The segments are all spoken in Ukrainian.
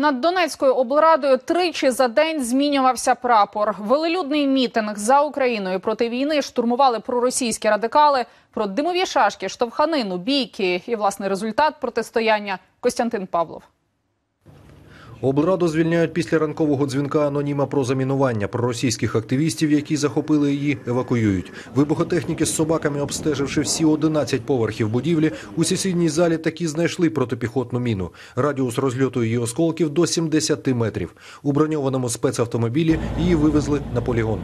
Над Донецькою облрадою тричі за день змінювався прапор. Велелюдний мітинг за Україною проти війни штурмували проросійські радикали. Про димові шашки, штовханину, бійки і власний результат протистояння Костянтин Павлов. Облраду звільняють після ранкового дзвінка аноніма про замінування. Проросійських активістів, які захопили її, евакуюють. Вибухотехніки з собаками, обстеживши всі 11 поверхів будівлі, у сусідній залі таки знайшли протипіхотну міну. Радіус розльоту її осколків до 70 метрів. У броньованому спецавтомобілі її вивезли на полігон.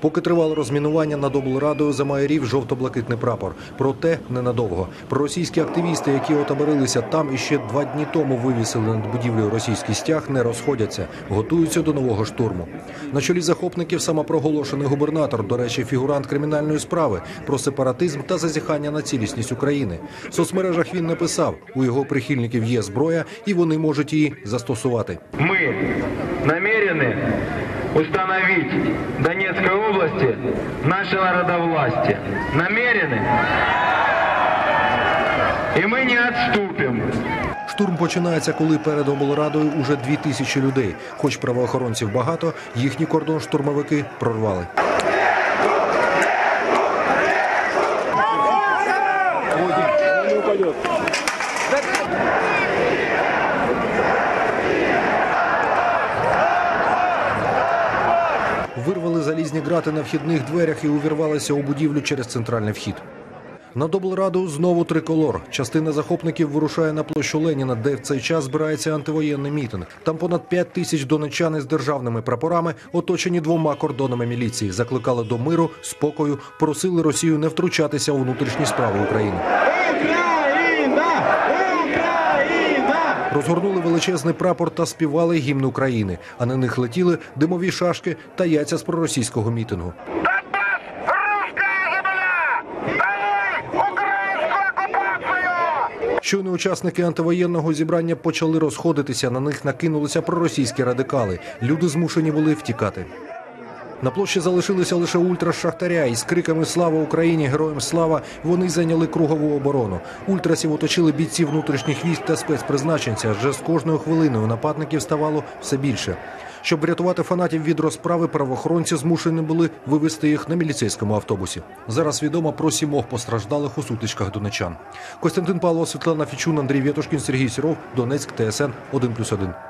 Поки тривало розмінування над облрадою замайорів жовто-блакитний прапор. Проте ненадовго. Проросійські активісти, які отаборилися там і ще два дні тому вивісили над будівлею російський стяг, не розходяться, готуються до нового штурму. На чолі захопників самопроголошений губернатор, до речі, фігурант кримінальної справи про сепаратизм та зазіхання на цілісність України. В соцмережах він написав: у його прихильників є зброя, і вони можуть її застосувати. Мы намерены установить в Донецкой области наше народовластие. Намерены? И мы не отступим. Штурм починається, коли перед облрадою уже дві тисячі людей. Хоч правоохоронців багато, їхній кордон штурмовики прорвали. Вирвали залізні грати на вхідних дверях і увірвалися у будівлю через центральний вхід. Над облраду знову триколор. Частина захопників вирушає на площу Леніна, де в цей час збирається антивоєнний мітинг. Там понад 5 тисяч донечан із державними прапорами, оточені двома кордонами міліції, закликали до миру, спокою, просили Росію не втручатися у внутрішні справи України. Розгорнули величезний прапор та співали гімн України. А на них летіли димові шашки та яйця з проросійського мітингу. Щойно учасники антивоєнного зібрання почали розходитися. На них накинулися проросійські радикали. Люди змушені були втікати. На площі залишилися лише ультра шахтаря із криками Слава Україні! Героям слава! Вони зайняли кругову оборону. Ультрасів оточили бійці внутрішніх військ та спецпризначенця. Вже з кожною хвилиною нападників ставало все більше. Щоб врятувати фанатів від розправи, правоохоронці змушені були вивезти їх на міліцейському автобусі. Зараз відомо про сімох постраждалих у сутичках донечан. Костянтин Павло, Світлана Фічун, Андрій Вєтушкін, Сергій Сіров, Донецьк, ТСН 1+,1.